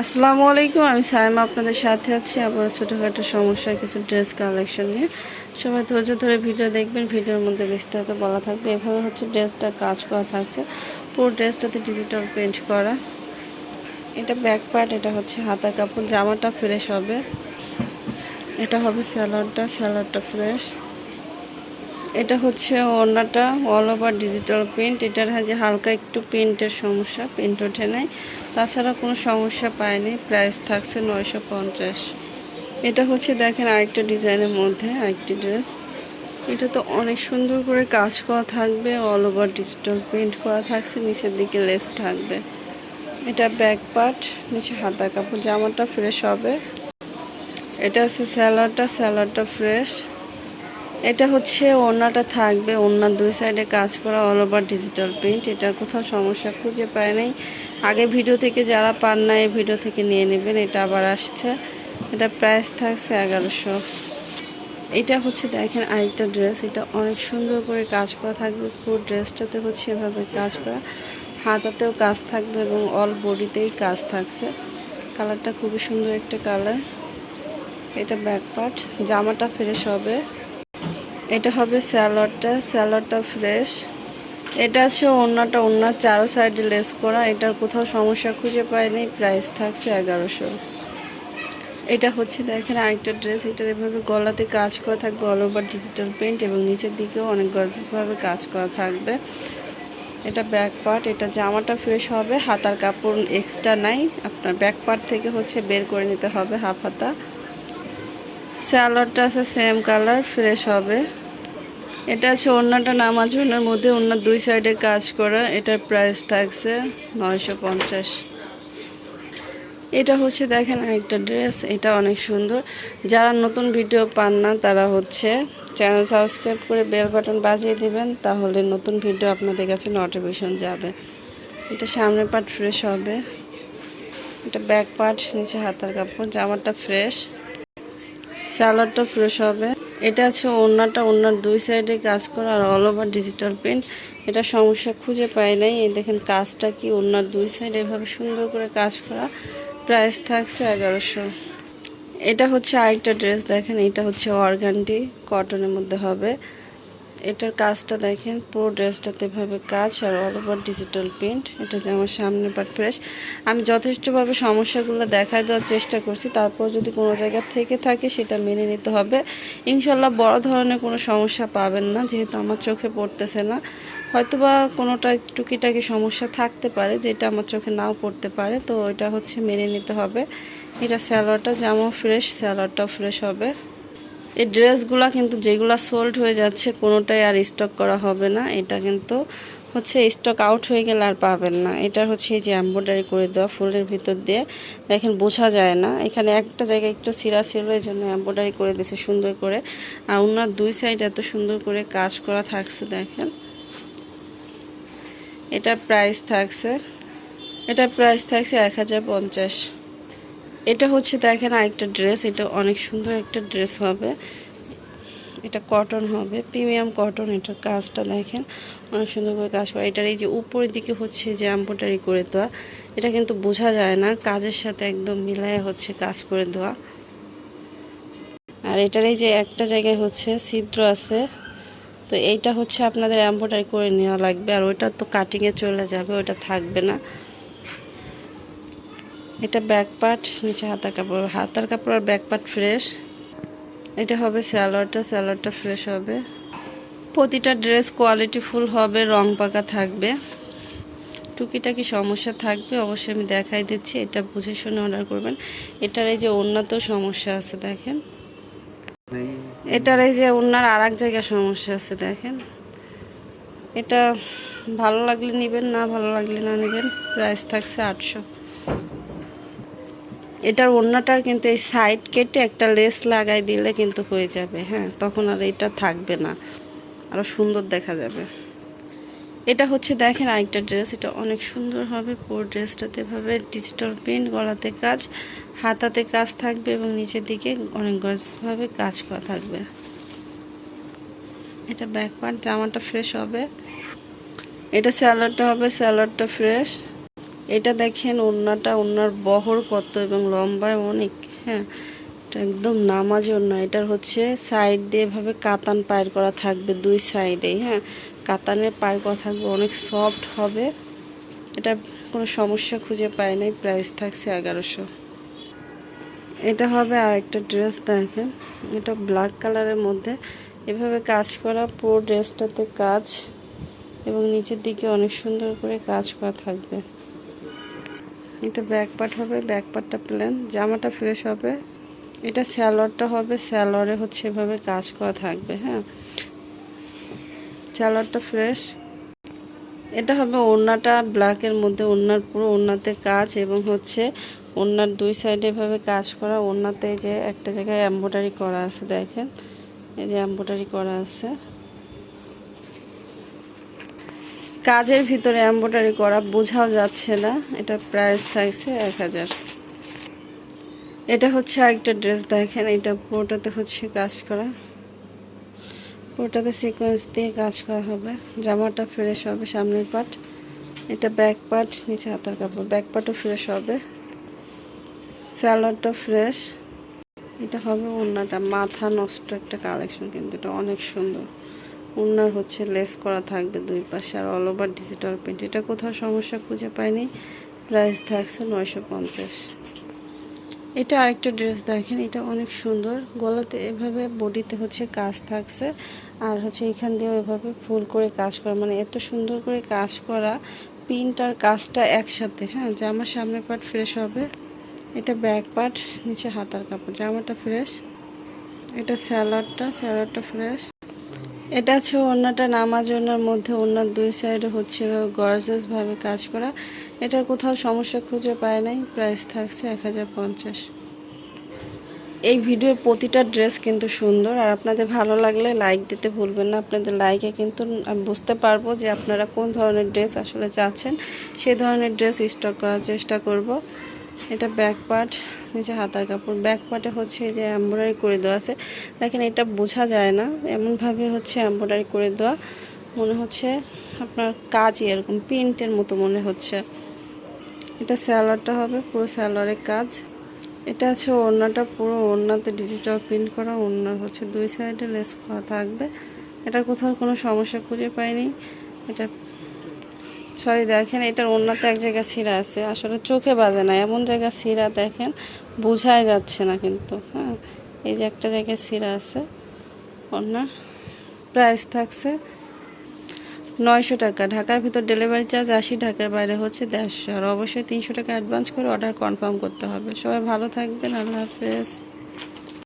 আসসালামু আলাইকুম, আমি সাইমা আপনাদের সাথে আছি। আবার ছোটোখাটো সমস্যা কিছু ড্রেস কালেকশন নিয়ে। সবাই ধৈর্য ধরে ভিডিও দেখবেন, ভিডিওর মধ্যে বিস্তারিত বলা থাকবে। এভাবে হচ্ছে ড্রেসটা কাজ করা থাকছে। পুরো ড্রেসটাতে ডিজিটাল পেন্ট করা। এটা ব্যাক পার্ট এটা হচ্ছে হাতা কাপড়। জামাটা ফ্রেশ হবে। এটা হবে স্যালাডটা স্যালাডটা ফ্রেশ এটা হচ্ছে ওড়নাটা অল ওভার ডিজিটাল প্রিন্ট এটার যে হালকা একটু প্রিন্টের সমস্যা প্রিন্ট ওঠে নাই। তাছাড়া কোনো সমস্যা পায়নি প্রাইস থাকছে নয়শো পঞ্চাশ। এটা হচ্ছে দেখেন আরেকটা ডিজাইনের মধ্যে, আরেকটি ড্রেস এটা তো অনেক সুন্দর করে কাজ করা থাকবে অল ওভার ডিজিটাল প্রিন্ট করা থাকছে, নিচের দিকে লেস থাকবে। এটা ব্যাক পার্ট নিচে হাতা কাপড়, জামাটা ফ্রেশ হবে। এটা হচ্ছে স্যালাডটা স্যালাডটা ফ্রেশ এটা হচ্ছে ওড়নাটা থাকবে ওড়নার দুই সাইডে কাজ করা অল ওভার ডিজিটাল প্রিন্ট এটার কোথাও সমস্যা খুঁজে পায় নাই। আগে ভিডিও থেকে যারা পান না এই ভিডিও থেকে নিয়ে নেবেন, এটা আবার আসছে। এটা প্রাইস থাকছে এগারোশো। এটা হচ্ছে দেখেন আরেকটা ড্রেস এটা অনেক সুন্দর করে কাজ করা থাকবে, পুরো ড্রেসটাতে হচ্ছে এভাবে কাজ করা। হাতাতেও কাজ থাকবে এবং অল বডিতেই কাজ থাকছে। কালারটা খুবই সুন্দর একটা কালার। এটা ব্যাক পার্ট জামাটা ফ্রেশ হবে। এটা হবে স্যালাডটা স্যালাডটা ফ্রেশ এটা আছে অন্যটা অন্য চারো সাইডে লেস করা। এটার কোথাও সমস্যা খুঁজে পায়নি প্রাইস থাকছে এগারোশো। এটা হচ্ছে দেখেন আরেকটা ড্রেস এটার এভাবে গলাতে কাজ করা থাকবে অল ওভার ডিজিটাল প্রিন্ট এবং নিচের দিকেও অনেক গর্জিসভাবে কাজ করা থাকবে। এটা ব্যাক পার্ট এটা জামাটা ফ্রেশ হবে। হাতার কাপড় এক্সট্রা নাই। আপনার ব্যাক পার্ট থেকে হচ্ছে বের করে নিতে হবে হাফ হাতা। স্যালাডটা আছে সেম কালার ফ্রেশ হবে। এটা আছে অন্যটা নামাজনের মধ্যে অন্য দুই সাইডে কাজ করা। এটার প্রাইস থাকছে নয়শো পঞ্চাশ। এটা হচ্ছে দেখেন একটা ড্রেস এটা অনেক সুন্দর। যারা নতুন ভিডিও পান না, তারা হচ্ছে চ্যানেল সাবস্ক্রাইব করে বেল বাটন বাজিয়ে দিবেন, তাহলে নতুন ভিডিও আপনাদের কাছে নোটিফিকেশন যাবে। এটা সামনের পার্ট ফ্রেশ হবে। এটা ব্যাক পার্ট নিচে হাতার কাপড়, জামাটা ফ্রেশ স্যালাডটা ফ্রেশ হবে। এটা আছে ওনাটা ওনার দুই সাইডে কাজ করা আর অল ওভার ডিজিটাল পেন্ট এটা সমস্যা খুঁজে পায় নাই। এই দেখেন কাজটা কি ওনার দুই সাইডে এভাবে সুন্দর করে কাজ করা। প্রাইস থাকছে এগারোশো। এটা হচ্ছে আরেকটা ড্রেস দেখেন এটা হচ্ছে অর্গানটি কটনের মধ্যে হবে। এটার কাজটা দেখেন, পুরো ড্রেসটাতে এভাবে কাজ আর অল ওভার ডিজিটাল প্রিন্ট এটা যে আমার সামনে পাট ফ্রেশ আমি যথেষ্টভাবে সমস্যাগুলো দেখায় দেওয়ার চেষ্টা করছি, তারপর যদি কোনো জায়গা থেকে থাকে সেটা মেনে নিতে হবে। ইনশাল্লাহ বড় ধরনের কোনো সমস্যা পাবেন না, যেহেতু আমার চোখে পড়তেছে না। হয়তোবা কোনোটা টুকিটাকি সমস্যা থাকতে পারে, যেটা আমার চোখে নাও পড়তে পারে, তো এটা হচ্ছে মেনে নিতে হবে। এটা স্যালোয়ারটা যেমন ফ্রেশ স্যালোয়ারটাও ফ্রেশ হবে। এই ড্রেসগুলো কিন্তু যেগুলো সোল্ড হয়ে যাচ্ছে, কোনোটাই আর স্টক করা হবে না। এটা কিন্তু হচ্ছে স্টক আউট হয়ে গেলে আর পাবেন না। এটা হচ্ছে এই যে এম্ব্রয়ডারি করে দেওয়া ফুলের ভিতর দিয়ে। দেখেন, বোঝা যায় না। এখানে একটা জায়গায় একটু সিরা ছিল, এই জন্য এম্ব্রয়ডারি করে দিয়েছে সুন্দর করে। আর ওনার দুই সাইড এত সুন্দর করে কাজ করা থাকছে, দেখেন। এটার প্রাইস থাকছে, এটার প্রাইস থাকছে এক হাজার পঞ্চাশ। এটা হচ্ছে দেখেন আরেকটা ড্রেস, এটা অনেক সুন্দর একটা ড্রেস হবে। এটা কটন হবে, প্রিমিয়াম কটন, এটার কাজটা দেখেন। অনেক সুন্দর করে কাজ করে। এটার এই যে উপরের দিকে হচ্ছে যে এম্ব্রয়ডারি করে দেওয়া, এটা কিন্তু বোঝা যায় না, কাজের সাথে একদম মিলায় হচ্ছে কাজ করে দেওয়া। আর এটার এই যে একটা জায়গায় হচ্ছে ছিদ্র আছে, তো এইটা হচ্ছে আপনাদের এম্ব্রয়ডারি করে নেওয়া লাগবে। আর ওইটা তো কাটিংয়ে চলে যাবে, ওইটা থাকবে না। এটা ব্যাক পার্ট নিচে হাতার কাপড়। হাতার কাপড় আর ব্যাক পার্ট ফ্রেশ। এটা হবে স্যালোয়ারটা স্যালোয়ারটা ফ্রেশ হবে। প্রতিটা ড্রেস কোয়ালিটি ফুল হবে, রং পাকা থাকবে। টুকিটাকি সমস্যা থাকবে, অবশ্যই আমি দেখাই দিচ্ছি, এটা বুঝে শুনে অর্ডার করবেন। এটার এই যে অন্যতেও সমস্যা আছে, দেখেন। এটার এই যে অন্যার আর এক জায়গায় সমস্যা আছে, দেখেন। এটা ভালো লাগলে নেবেন, না ভালো লাগলে না নেবেন প্রাইস থাকছে আটশো। এটার অন্যটার কিন্তু এই সাইড কেটে একটা লেস লাগাই দিলে কিন্তু হয়ে যাবে হ্যাঁ তখন আর এটা থাকবে না। আরও সুন্দর দেখা যাবে। এটা হচ্ছে দেখেন আরেকটা ড্রেস এটা অনেক সুন্দর হবে, পুরো ড্রেসটাতে ভাবে ডিজিটাল প্রিন্ট গলাতে কাজ, হাতাতে কাজ থাকবে এবং নিচের দিকে অনেক গজভাবে কাজ করা থাকবে। এটা ব্যাক পার্ট জামাটা ফ্রেশ হবে। এটা স্যালাডটা হবে স্যালাডটা ফ্রেশ এটা দেখেন, ওড়নাটা, ওড়নার বহর কত এবং লম্বায় অনেক হ্যাঁ এটা একদম নামাজ ওড়না। এটার হচ্ছে সাইড দিয়ে এভাবে কাতান পায়ের করা থাকবে, দুই সাইডেই হ্যাঁ। কাতানের পায়ের করা থাকবে, অনেক সফট হবে। এটা কোনো সমস্যা খুঁজে পায় নাই প্রাইস থাকছে এগারোশো। এটা হবে আর একটা ড্রেস দেখেন, এটা ব্ল্যাক কালারের মধ্যে। এভাবে কাজ করা, পুরো ড্রেসটাতে কাজ এবং নিচের দিকে অনেক সুন্দর করে কাজ করা থাকবে। এটা ব্যাক পার্ট হবে ব্যাক পার্টটা প্লেন জামাটা ফ্রেশ হবে। এটা স্যালোয়ারটা হবে স্যালোয়ারে হচ্ছে এভাবে কাজ করা থাকবে হ্যাঁ। স্যালোয়ারটা ফ্রেশ এটা হবে ওড়নাটা ব্ল্যাকের মধ্যে ওড়নার, পুরো ওড়নাতে কাজ এবং হচ্ছে ওড়নার দুই সাইডে এভাবে কাজ করা। ওড়নাতে যে একটা জায়গায় এম্ব্রয়ডারি করা আছে, দেখেন। এই যে এম্ব্রয়ডারি করা আছে। কাজের ভিতরে এম্ব্রয়ডারি করা বোঝাও যাচ্ছে না। এটা প্রাইস থাকছে এক হাজার। এটা হচ্ছে একটা ড্রেস দেখেন এটা পুরোটাতে হচ্ছে কাজ করা। পুরোটাতে সিকোয়েন্স দিয়ে কাজ করা হবে। জামাটা ফ্রেশ হবে সামনের পার্ট এটা ব্যাক পার্ট নিচে হাতার কাপড়। ব্যাক পার্টও ফ্রেশ হবে। স্যালাডটা ফ্রেশ এটা হবে অন্যটা মাথা নষ্ট একটা কালেকশন কিন্তু এটা অনেক সুন্দর। ওড়নার হচ্ছে লেস করা থাকবে দুই পাশে আর অল ওভার ডিজিটাল প্রিন্ট এটা কোথাও সমস্যা খুঁজে পাইনি। প্রাইস থাকছে নয়শো পঞ্চাশ। এটা আরেকটা ড্রেস দেখেন, এটা অনেক সুন্দর। গলাতে এভাবে বডিতে হচ্ছে কাজ থাকছে। আর হচ্ছে এখান দিয়েও এভাবে ফুল করে কাজ করা। মানে এত সুন্দর করে কাজ করা প্রিন্ট আর কাজটা একসাথে হ্যাঁ? জামার সামনের পার্ট ফ্রেশ হবে। এটা ব্যাক পার্ট নিচে হাতার কাপড়। জামাটা ফ্রেশ এটা স্যালাডটা স্যালাডটা ফ্রেশ এটা হচ্ছে ওড়নাটা নামাজ ওড়নার মধ্যে ওড়নার দুই সাইডে হচ্ছে গর্জেস ভাবে কাজ করা। এটার কোথাও সমস্যা খুঁজে পায় নাই প্রাইস থাকছে এক হাজার পঞ্চাশ। এই ভিডিওর প্রতিটা ড্রেস কিন্তু সুন্দর, আর আপনাদের ভালো লাগলে লাইক দিতে ভুলবেন না। আপনাদের লাইকে কিন্তু আমি বুঝতে পারব যে আপনারা কোন ধরনের ড্রেস আসলে চাচ্ছেন। সেই ধরনের ড্রেস স্টক করার চেষ্টা করব। এটা ব্যাক পার্ট নিচে হাতার কাপড় ব্যাক পার্টে হচ্ছে যে এম্ব্রয়ডারি করে দেওয়া আছে। দেখেন, এটা বোঝা যায় না, এমনভাবে হচ্ছে এম্ব্রয়ডারি করে দেওয়া। মনে হচ্ছে আপনার কাজই এরকম, প্রিন্টের মতো মনে হচ্ছে। এটা স্যালোয়ারটা হবে, পুরো স্যালোয়ারের কাজ। এটা আছে ওড়নাটা পুরো ওড়নাতে ডিজিটাল প্রিন্ট করা, ওড়না হচ্ছে দুই সাইডে লেস করা থাকবে। এটা কোথাও কোনো সমস্যা খুঁজে পাইনি। এটা সরি, দেখেন, এটার ওড়নাতে এক জায়গায় ছিঁড়া আছে। আসলে চোখে বাজে না, এমন জায়গায় ছিঁড়া দেখেন, বোঝাই যাচ্ছে না কিন্তু হ্যাঁ? এই যে একটা জায়গায় ছিঁড়া আছে ওড়নার প্রাইস থাকছে নয়শো টাকা। ঢাকার ভিতর ডেলিভারি চার্জ আশি ঢাকার বাইরে হচ্ছে দেড়শো। আর অবশ্যই তিনশো টাকা অ্যাডভান্স করে অর্ডার কনফার্ম করতে হবে। সবাই ভালো থাকবেন, আল্লাহ হাফেজ।